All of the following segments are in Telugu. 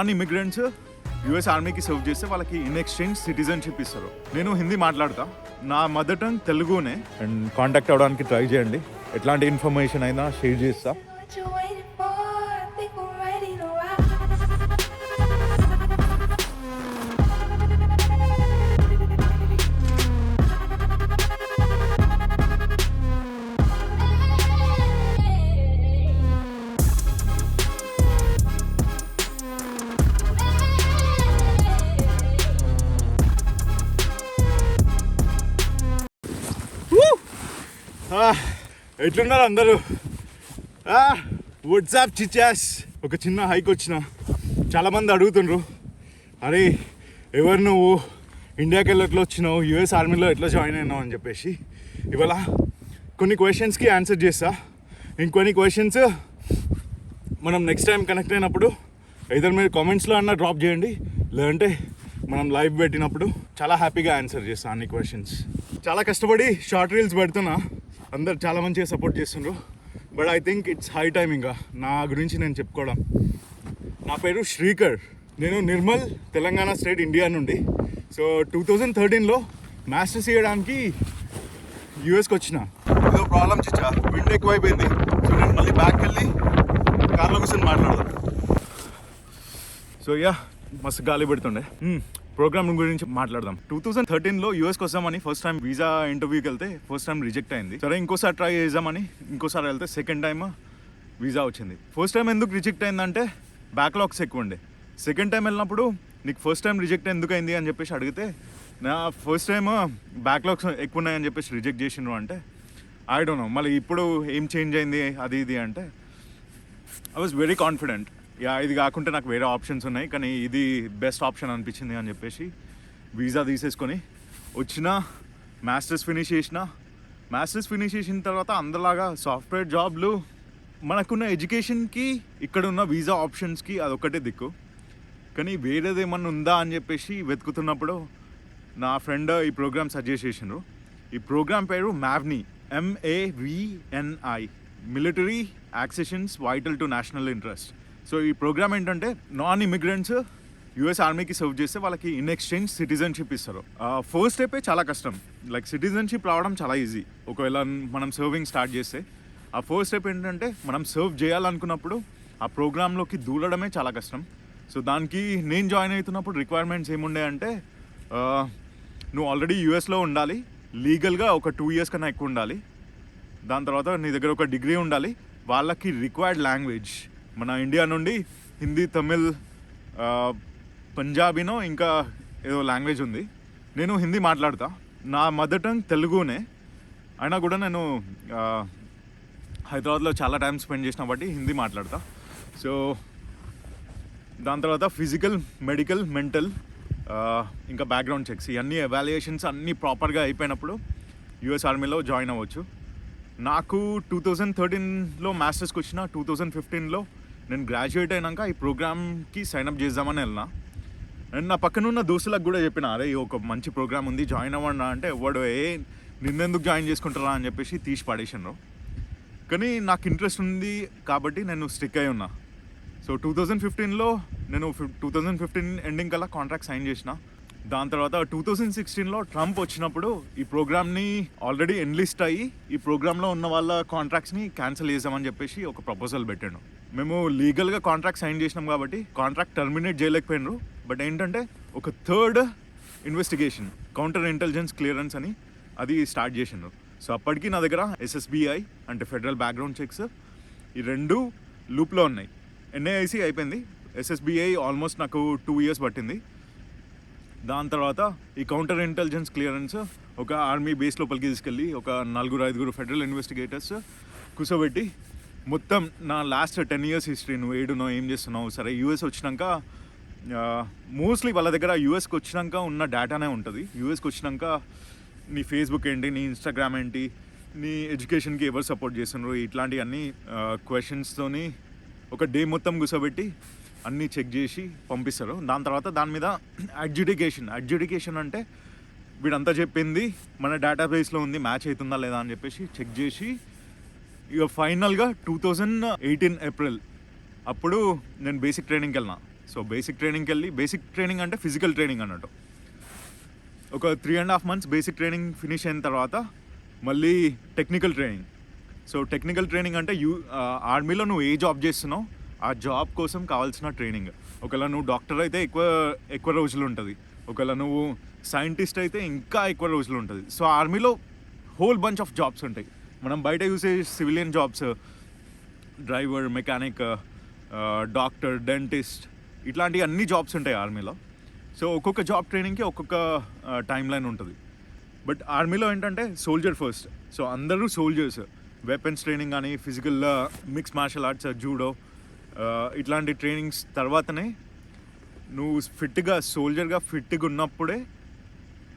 నాన్ ఇమిగ్రెంట్స్ యుఎస్ ఆర్మీకి సర్వ్ చేస్తే వాళ్ళకి ఇన్ ఎక్స్చేంజ్ సిటిజన్షిప్ ఇస్తారు. నేను హిందీ మాట్లాడతా. నా మదర్ టంగ్ తెలుగునే. అండ్ కాంటాక్ట్ అవ్వడానికి ట్రై చేయండి. ఎట్లాంటి ఇన్ఫర్మేషన్ అయినా షేర్ చేస్తా. ఎట్లున్నారు అందరూ? వాట్సాప్ చిచాస్ ఒక చిన్న హైక్ వచ్చిన. చాలామంది అడుగుతుండ్రు. అరే ఎవరు నువ్వు? ఇండియాకి వెళ్ళి ఎట్లా వచ్చినావు యూఎస్ ఆర్మీలో ఎట్లా జాయిన్ అయినావు అని చెప్పేసి. ఇవాళ కొన్ని క్వశ్చన్స్కి ఆన్సర్ చేస్తా. ఇంకొన్ని క్వశ్చన్స్ మనం నెక్స్ట్ టైం కనెక్ట్ అయినప్పుడు ఇద్దరు మీరు కామెంట్స్లో అన్న డ్రాప్ చేయండి. లేదంటే మనం లైవ్ పెట్టినప్పుడు చాలా హ్యాపీగా ఆన్సర్ చేస్తాను అన్ని క్వశ్చన్స్ చాలా కష్టపడి షార్ట్ రీల్స్ పెడుతున్నా. అందరు చాలా మంచిగా సపోర్ట్ చేస్తుండ్రు. But I think it's high time ఇంకా. నా గురించి నేను చెప్పుకోవడం. నా పేరు శ్రీకర్. నేను నిర్మల్ తెలంగాణ స్టేట్ ఇండియా నుండి. సో టూ థౌజండ్ థర్టీన్లో మాస్టర్స్ చేయడానికి యూఎస్కి వచ్చిన. ఏదో ప్రాబ్లం చిచ్చా. విండ్ ఎక్కువైపోయింది. సో నేను మళ్ళీ బ్యాక్ వెళ్ళి కార్లో కూర్చొని మాట్లాడదాం. సో యా మస్తు గాలి పెడుతుండే. ప్రోగ్రామ్ గురించి మాట్లాడదాం. టూ థౌసండ్ థర్టీన్లో యూఎస్ వస్తామని ఫస్ట్ టైం వీసా ఇంటర్వ్యూకి వెళ్తే ఫస్ట్ టైం రిజెక్ట్ అయింది. సరే ఇంకోసారి ట్రై చేద్దామని ఇంకోసారి వెళ్తే సెకండ్ టైం వీసా వచ్చింది. ఫస్ట్ టైం ఎందుకు రిజెక్ట్ అయిందంటే బ్యాక్లాగ్స్ ఎక్కువ ఉండే సెకండ్ టైం వెళ్ళినప్పుడు నీకు ఫస్ట్ టైం రిజెక్ట్ ఎందుకు అయింది అని చెప్పేసి అడిగితే నా ఫస్ట్ టైం బ్యాక్లాగ్స్ ఎక్కువ ఉన్నాయని చెప్పేసి రిజెక్ట్ చేసిండ్రు అంటే ఐ డోంట్ నో మళ్ళీ ఇప్పుడు ఏం చేంజ్ అయింది? అది ఇది అంటే I was very confident yeah ఇది కాకుంటే నాకు వేరే ఆప్షన్స్ ఉన్నాయి కానీ ఇది బెస్ట్ ఆప్షన్ అనిపించింది అని చెప్పేసి వీసా తీసేసుకొని వచ్చిన మాస్టర్స్ ఫినిష్ చేసిన మాస్టర్స్ ఫినిష్ చేసిన తర్వాత అందరిలాగా సాఫ్ట్వేర్ జాబ్లు మనకున్న ఎడ్యుకేషన్కి ఇక్కడ ఉన్న వీసా ఆప్షన్స్కి అదొక్కటే దిక్కు. కానీ వేరేది ఏమన్నా ఉందా అని చెప్పేసి వెతుకుతున్నప్పుడు నా ఫ్రెండ్ ఈ ప్రోగ్రామ్ సజెస్ట్ చేసిండ్రు. ఈ ప్రోగ్రామ్ పేరు MAVNI M A V N I military accessions vital to national interest so ఈ ప్రోగ్రామ్ ఏంటంటే నాన్ ఇమిగ్రెంట్స్ యూఎస్ ఆర్మీకి సర్వ్ చేస్తే వాళ్ళకి ఇన్ ఎక్స్చేంజ్ సిటిజన్షిప్ ఇస్తారు. ఫస్ట్ స్టెపే చాలా కష్టం. లైక్ సిటిజన్షిప్ రావడం చాలా ఈజీ ఒకవేళ మనం సర్వింగ్ స్టార్ట్ చేస్తే. ఆ ఫస్ట్ స్టెప్ ఏంటంటే మనం సర్వ్ చేయాలనుకున్నప్పుడు ఆ ప్రోగ్రాంలోకి దూలడమే చాలా కష్టం. సో దానికి నేను జాయిన్ అవుతున్నప్పుడు రిక్వైర్మెంట్స్ ఏముండే అంటే నువ్వు ఆల్రెడీ యూఎస్లో ఉండాలి. లీగల్గా ఒక టూ ఇయర్స్ కన్నా ఎక్కువ ఉండాలి. దాని తర్వాత నీ దగ్గర ఒక డిగ్రీ ఉండాలి. వాళ్ళకి రిక్వైర్డ్ లాంగ్వేజ్ మన ఇండియా నుండి హిందీ తమిళ్ పంజాబీనో ఇంకా ఏదో లాంగ్వేజ్ ఉంది. నేను హిందీ మాట్లాడతా. నా మదర్ టంగ్ తెలుగునే. అయినా కూడా నేను హైదరాబాద్లో చాలా టైం స్పెండ్ చేసిన బట్టి హిందీ మాట్లాడతా. సో దాని తర్వాత ఫిజికల్ మెడికల్ మెంటల్ ఇంకా బ్యాక్గ్రౌండ్ చెక్స్. ఇవన్నీ ఎవాల్యుయేషన్స్ అన్నీ ప్రాపర్గా అయిపోయినప్పుడు యుఎస్ ఆర్మీలో జాయిన్ అవ్వచ్చు. నాకు టూ థౌజండ్ థర్టీన్లో మాస్టర్స్కి వచ్చిన టూ థౌజండ్ ఫిఫ్టీన్లో నేను గ్రాడ్యుయేట్ అయినాక ఈ ప్రోగ్రామ్కి సైన్అప్ చేద్దామని వెళ్ళినా. అండ్ నా పక్కన ఉన్న దోస్తులకు కూడా చెప్పిన అరే ఒక మంచి ప్రోగ్రామ్ ఉంది జాయిన్ అవ్వండి అంటే ఎవడు ఏ నిన్నెందుకు జాయిన్ చేసుకుంటారా? అని చెప్పేసి తీసి పడేసాను కానీ నాకు ఇంట్రెస్ట్ ఉంది కాబట్టి నేను స్టిక్ అయి ఉన్నా. సో టూ థౌజండ్ ఫిఫ్టీన్లో నేను టూ థౌజండ్ ఫిఫ్టీన్ ఎండింగ్ కల్లా కాంట్రాక్ట్ సైన్ చేసిన. దాని తర్వాత టూ థౌజండ్ సిక్స్టీన్లో ట్రంప్ వచ్చినప్పుడు ఈ ప్రోగ్రామ్ని ఆల్రెడీ ఎన్లిస్ట్ అయ్యి ఈ ప్రోగ్రాంలో ఉన్న వాళ్ళ కాంట్రాక్ట్స్ని క్యాన్సిల్ చేసామని చెప్పేసి ఒక ప్రపోజల్ పెట్టాను మేము లీగల్గా కాంట్రాక్ట్ సైన్ చేసినాం కాబట్టి కాంట్రాక్ట్ టర్మినేట్ చేయలేకపోయినారు. బట్ ఏంటంటే ఒక third investigation counter intelligence clearance అని అది స్టార్ట్ చేసిండ్రు. సో అప్పటికి నా దగ్గర ఎస్ఎస్బిఐ అంటే ఫెడరల్ బ్యాక్గ్రౌండ్ చెక్స్ ఈ రెండు లూప్లో ఉన్నాయి. ఎన్ఐఐసి అయిపోయింది. S S B I almost నాకు టూ ఇయర్స్ పట్టింది. దాని తర్వాత ఈ కౌంటర్ ఇంటెలిజెన్స్ క్లియరెన్స్ ఒక ఆర్మీ బేస్ లోపలికి తీసుకెళ్ళి ఒక నలుగురు ఐదుగురు ఫెడరల్ ఇన్వెస్టిగేటర్స్ కూర్చోబెట్టి మొత్తం నా లాస్ట్ టెన్ ఇయర్స్ హిస్టరీ నువ్వు ఏడున్నావు ఏం చేస్తున్నావు? సరే యూఎస్ వచ్చినాక మోస్ట్లీ వాళ్ళ దగ్గర యూఎస్కి వచ్చినాక ఉన్న డేటానే ఉంటుంది. యూఎస్కి వచ్చినాక నీ ఫేస్బుక్ ఏంటి నీ ఇన్స్టాగ్రామ్ ఏంటి నీ ఎడ్యుకేషన్కి ఎవరు సపోర్ట్ చేస్తున్నారు? ఇట్లాంటివన్నీ క్వశ్చన్స్తోని ఒక డే మొత్తం కూర్చోబెట్టి అన్నీ చెక్ చేసి పంపిస్తారు. దాని తర్వాత దాని మీద అడ్జుడికేషన్ అడ్జుడికేషన్ అంటే వీడంతా చెప్పింది మన డేటాబేస్లో ఉంది మ్యాచ్ అవుతుందా లేదా అని చెప్పేసి చెక్ చేసి ఇక ఫైనల్గా టూ థౌజండ్ ఎయిటీన్ ఏప్రిల్. అప్పుడు నేను బేసిక్ ట్రైనింగ్కి వెళ్ళిన. సో బేసిక్ ట్రైనింగ్కి వెళ్ళి బేసిక్ ట్రైనింగ్ అంటే ఫిజికల్ ట్రైనింగ్ అన్నట్టు. ఒక three and half months basic training finish అయిన తర్వాత మళ్ళీ technical training so technical training అంటే యూ ఆర్మీలో నువ్వు ఏ జాబ్ చేస్తున్నావు ఆ జాబ్ కోసం కావాల్సిన ట్రైనింగ్. ఒకవేళ నువ్వు డాక్టర్ అయితే ఎక్కువ ఎక్కువ రోజులు ఉంటుంది. ఒకవేళ నువ్వు సైంటిస్ట్ అయితే ఇంకా ఎక్కువ రోజులు ఉంటుంది. సో ఆర్మీలో హోల్ బంచ్ ఆఫ్ జాబ్స్ ఉంటాయి. మనం బయట చూసే civilian jobs driver mechanic doctor dentist ఇట్లాంటి అన్ని జాబ్స్ ఉంటాయి ఆర్మీలో సో ఒక్కొక్క జాబ్ ట్రైనింగ్కి ఒక్కొక్క టైం లైన్ ఉంటుంది. బట్ ఆర్మీలో ఏంటంటే సోల్జర్ ఫస్ట్ సో అందరూ సోల్జర్స్ వెపన్స్ ట్రైనింగ్ కానీ physical mix martial arts judo ఇట్లాంటి ట్రైనింగ్స్ తర్వాతనే నువ్వు ఫిట్గా సోల్జర్గా ఫిట్గా ఉన్నప్పుడే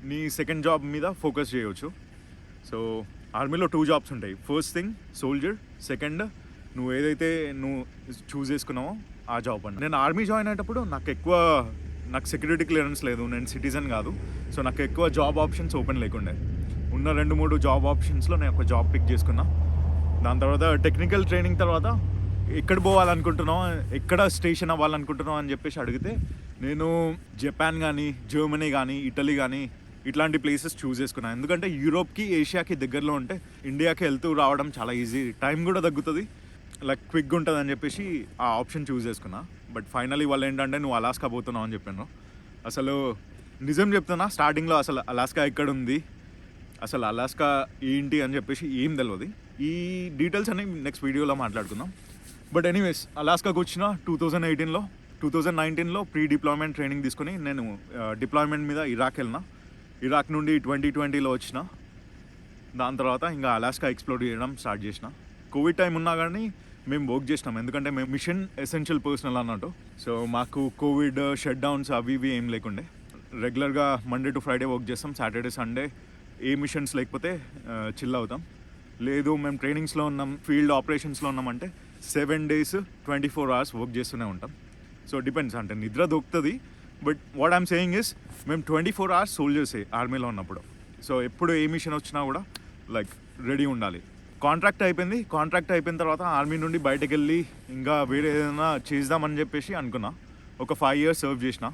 నీ సెకండ్ జాబ్ మీద ఫోకస్ చేయవచ్చు సో ఆర్మీలో టూ జాబ్స్ ఉంటాయి. ఫస్ట్ థింగ్ సోల్జర్ సెకండ్ నువ్వు ఏదైతే నువ్వు చూస్ చేసుకున్నావో ఆ జాబ్ అని నేను ఆర్మీ జాయిన్ అయ్యేటప్పుడు నాకు ఎక్కువ నాకు సెక్యూరిటీ క్లియరెన్స్ లేదు. నేను సిటిజన్ కాదు. సో నాకు ఎక్కువ జాబ్ ఆప్షన్స్ ఓపెన్ లేకుండే. ఉన్న రెండు మూడు జాబ్ ఆప్షన్స్లో నేను ఒక జాబ్ పిక్ చేసుకున్నా. దాని తర్వాత టెక్నికల్ ట్రైనింగ్ తర్వాత ఎక్కడ పోవాలనుకుంటున్నావు ఎక్కడ స్టేషన్ అవ్వాలనుకుంటున్నావు అని చెప్పేసి అడిగితే నేను జపాన్ కానీ జర్మనీ కానీ ఇటలీ కానీ ఇట్లాంటి ప్లేసెస్ చూస్ చేసుకున్నాను. ఎందుకంటే యూరోప్కి ఏషియాకి దగ్గరలో ఉంటే ఇండియాకి వెళ్తూ రావడం చాలా ఈజీ టైం కూడా తగ్గుతుంది. లైక్ క్విక్గా ఉంటుంది అని చెప్పేసి ఆ ఆప్షన్ చూస్ చేసుకున్నా. బట్ ఫైనలీ వాళ్ళు ఏంటంటే నువ్వు అలాస్కా పోతున్నావు అని చెప్పాను. అసలు నిజం చెప్తున్నా స్టార్టింగ్లో అసలు అలాస్కా ఎక్కడ ఉంది అసలు అలాస్కా ఏంటి అని చెప్పేసి ఏం తెలియదు ఈ డీటెయిల్స్ అన్ని నెక్స్ట్ వీడియోలో మాట్లాడుకుందాం. బట్ ఎనీవేస్ అలాస్కాకి వచ్చిన టూ థౌజండ్ ఎయిటీన్లో టూ థౌజండ్ నైన్టీన్లో ప్రీ డిప్లాయ్మెంట్ ట్రైనింగ్ తీసుకొని నేను uh, డిప్లాయ్మెంట్ మీద ఇరాక్ వెళ్ళినా. ఇరాక్ నుండి ట్వంటీ ట్వంటీలో వచ్చిన. దాని తర్వాత ఇంకా అలాస్కా ఎక్స్ప్లోర్ చేయడం స్టార్ట్ చేసిన. కోవిడ్ టైం ఉన్నా కానీ మేము వర్క్ చేసినాం. ఎందుకంటే మేము మిషన్ ఎసెన్షియల్ పర్సనల్ అన్నట్టు. సో మాకు కోవిడ్ షట్ డౌన్స్ అవి ఇవి ఏం లేకుండే. రెగ్యులర్గా మండే టు ఫ్రైడే వర్క్ చేస్తాం. సాటర్డే సండే ఏ మిషన్స్ లేకపోతే చిల్ అవుతాం. లేదు మేము ట్రైనింగ్స్లో ఉన్నాం. ఫీల్డ్ ఆపరేషన్స్లో ఉన్నామంటే seven days twenty four hours work చేస్తూనే ఉంటాం. So depends. అంటే నిద్ర దొక్కుతుంది. But what I'm saying is మేము ట్వంటీ ఫోర్ అవర్స్ సోల్జర్సే ఆర్మీలో ఉన్నప్పుడు. సో ఎప్పుడు ఏ మిషన్ వచ్చినా కూడా లైక్ రెడీ ఉండాలి. కాంట్రాక్ట్ అయిపోయింది. కాంట్రాక్ట్ అయిపోయిన తర్వాత ఆర్మీ నుండి బయటకు వెళ్ళి ఇంకా వేరే ఏదైనా చేద్దామని చెప్పేసి అనుకున్నా. ఒక ఫైవ్ ఇయర్స్ సర్వ్ చేసిన.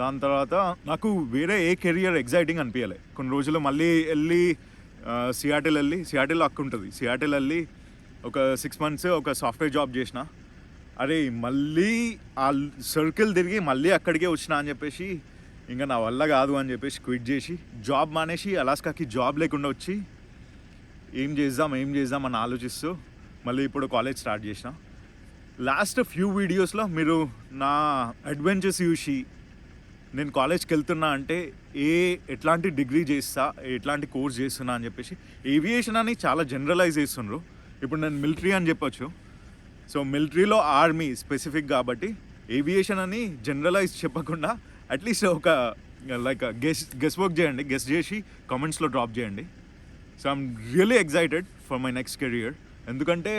దాని తర్వాత నాకు వేరే ఏ కెరియర్ ఎగ్జైటింగ్ అనిపించలే కొన్ని రోజులు మళ్ళీ వెళ్ళి సియాటిల్ వెళ్ళి సియాటిల్ అక్కు ఉంటుంది సియాటిల్ వెళ్ళి ఒక సిక్స్ మంత్స్ ఒక సాఫ్ట్వేర్ జాబ్ చేసిన. అరే మళ్ళీ ఆ సర్కిల్ తిరిగి మళ్ళీ అక్కడికే వచ్చిన అని చెప్పేసి ఇంకా నా వల్ల కాదు అని చెప్పేసి క్విట్ చేసి జాబ్ మానేసి అలాస్కాకి జాబ్ లేకుండా వచ్చి ఏం చేద్దాం ఏం చేద్దాం అని ఆలోచిస్తూ మళ్ళీ ఇప్పుడు కాలేజ్ స్టార్ట్ చేసిన. లాస్ట్ ఫ్యూ వీడియోస్లో మీరు నా అడ్వెంచర్స్ చూసి నేను కాలేజ్కి వెళ్తున్నా అంటే ఏ ఎట్లాంటి డిగ్రీ చేస్తా ఎట్లాంటి కోర్స్ చేస్తున్నా అని చెప్పేసి ఏవియేషన్ అని చాలా జనరలైజ్ చేస్తుండ్రు. ఇప్పుడు నేను మిలిటరీ అని చెప్పొచ్చు. సో మిలిటరీలో ఆర్మీ స్పెసిఫిక్ కాబట్టి ఏవియేషన్ అని జనరలైజ్ చెప్పకుండా అట్లీస్ట్ ఒక లైక్ గెస్ గెస్ వర్క్ చేయండి గెస్ చేసి కామెంట్స్లో డ్రాప్ చేయండి. So I'm really excited for my next career ఎందుకంటే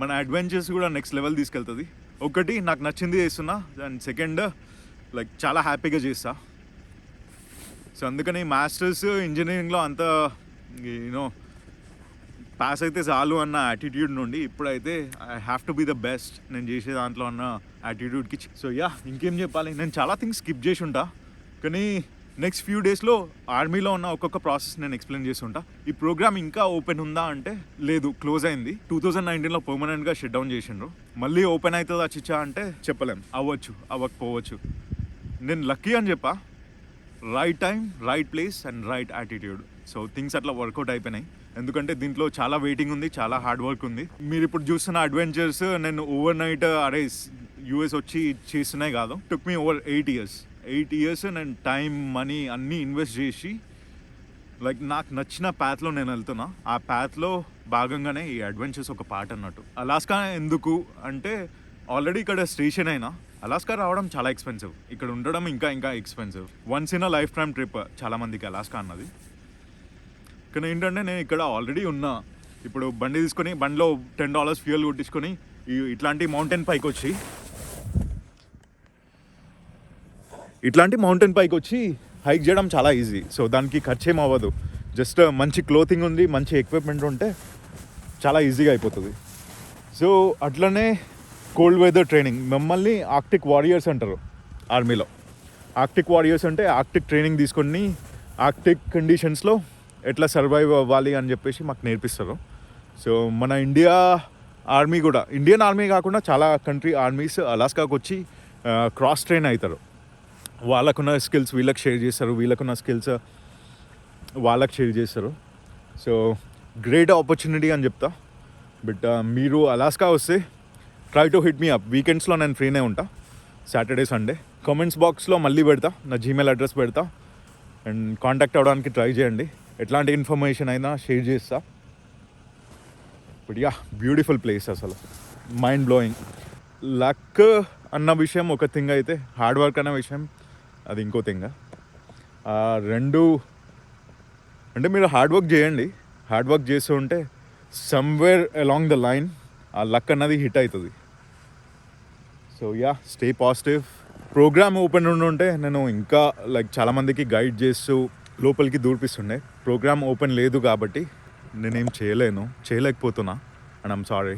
మన అడ్వెంచర్స్ కూడా నెక్స్ట్ లెవెల్ తీసుకెళ్తుంది. ఒకటి నాకు నచ్చింది చేస్తున్నా అండ్ సెకండ్ లైక్ చాలా హ్యాపీగా చేస్తా. సో అందుకని మాస్టర్స్ ఇంజనీరింగ్లో అంత యూనో పాస్ అయితే చాలు అన్న యాటిట్యూడ్ నుండి ఇప్పుడైతే I have to be the best నేను చేసే దాంట్లో అన్న యాటిట్యూడ్కి సో యా ఇంకేం చెప్పాలి? నేను చాలా థింగ్స్ స్కిప్ చేసి ఉంటా. కానీ నెక్స్ట్ ఫ్యూ డేస్లో ఆర్మీలో ఉన్న ఒక్కొక్క ప్రాసెస్ నేను ఎక్స్ప్లెయిన్ చేసి ఉంటా. ఈ ప్రోగ్రామ్ ఇంకా ఓపెన్ ఉందా అంటే లేదు క్లోజ్ అయింది. టూ థౌజండ్ నైన్టీన్లో పర్మనెంట్గా షట్ డౌన్ చేసిండ్రు. మళ్ళీ ఓపెన్ అవుతుందా చిచ్చా అంటే చెప్పలేం. అవ్వచ్చు అవ్వకపోవచ్చు. నేను లక్కీ అని చెప్పా. Right time right place and right attitude so things అట్లా వర్కౌట్ అయిపోయినాయి. ఎందుకంటే దీంట్లో చాలా వెయిటింగ్ ఉంది చాలా హార్డ్ వర్క్ ఉంది. మీరు ఇప్పుడు చూస్తున్న అడ్వెంచర్స్ నేను ఓవర్ నైట్ అరే యూఎస్ వచ్చి చేస్తున్నాయి కాదు. Took me over eight years eight years నేను టైం మనీ అన్నీ ఇన్వెస్ట్ చేసి లైక్ నాకు నచ్చిన ప్యాత్లో నేను వెళ్తున్నా. ఆ ప్యాత్లో భాగంగానే ఈ అడ్వెంచర్స్ ఒక పార్ట్ అన్నట్టు. అలాస్కా ఎందుకు అంటే ఆల్రెడీ ఇక్కడ స్టేషన్ అయినా అలాస్కా రావడం చాలా ఎక్స్పెన్సివ్ ఇక్కడ ఉండడం ఇంకా ఇంకా expensive once in a lifetime trip చాలామందికి అలాస్కా అన్నది. కానీ ఏంటంటే నేను ఇక్కడ ఆల్రెడీ ఉన్నా. ఇప్పుడు బండి తీసుకొని బండిలో టెన్ డాలర్స్ ఫ్యూయల్ కొట్టించుకొని ఇట్లాంటి మౌంటైన్ పైకి వచ్చి ఇట్లాంటి మౌంటైన్ పైకి వచ్చి హైక్ చేయడం చాలా ఈజీ సో దానికి ఖర్చు ఏం అవ్వదు. జస్ట్ మంచి క్లోతింగ్ ఉంది మంచి ఎక్విప్మెంట్ ఉంటే చాలా ఈజీగా అయిపోతుంది. సో అట్లనే కోల్డ్ వెదర్ ట్రైనింగ్ మమ్మల్ని ఆర్క్టిక్ వారియర్స్ అంటారు ఆర్మీలో ఆర్క్టిక్ వారియర్స్ అంటే ఆర్క్టిక్ ట్రైనింగ్ తీసుకొని ఆర్క్టిక్ కండిషన్స్లో ఎట్లా సర్వైవ్ అవ్వాలి అని చెప్పేసి మాకు నేర్పిస్తారు. సో మన ఇండియా ఆర్మీ కూడా ఇండియన్ ఆర్మీ కాకుండా చాలా కంట్రీ ఆర్మీస్ అలాస్కాకు వచ్చి క్రాస్ ట్రైన్ అవుతారు వాళ్ళకున్న స్కిల్స్ వీళ్ళకి షేర్ చేస్తారు వీళ్ళకున్న స్కిల్స్ వాళ్ళకి షేర్ చేస్తారు. సో గ్రేట్ ఆపర్చునిటీ అని చెప్తా. బట్ మీరు అలాస్కా వస్తే try to hit me up వీకెండ్స్లో నేను ఫ్రీనే ఉంటా. సాటర్డే సండే కామెంట్స్ బాక్స్లో మళ్ళీ పెడతా. నా జీమెయిల్ అడ్రస్ పెడతా. అండ్ కాంటాక్ట్ అవ్వడానికి ట్రై చేయండి. ఎట్లాంటి ఇన్ఫర్మేషన్ అయినా షేర్ చేస్తా. బట్ యా బ్యూటిఫుల్ ప్లేస్ అసలు. మైండ్ బ్లోయింగ్ లక్ అన్న విషయం ఒక థింగ్ అయితే హార్డ్ వర్క్ అన్న విషయం అది ఇంకో థింగ్ రెండు అంటే మీరు హార్డ్ వర్క్ చేయండి. హార్డ్ వర్క్ చేస్తూ ఉంటే సమ్వేర్ అలాంగ్ ద లైన్ ఆ లక్ అన్నది హిట్ అవుతుంది so yeah stay positive program open ఉండి ఉంటే నేను ఇంకా లైక్ చాలామందికి గైడ్ చేస్తూ లోపలికి దూర్పిస్తుండే. ప్రోగ్రామ్ ఓపెన్ లేదు కాబట్టి నేనేం చేయలేను. చేయలేకపోతున్నా. And I'm sorry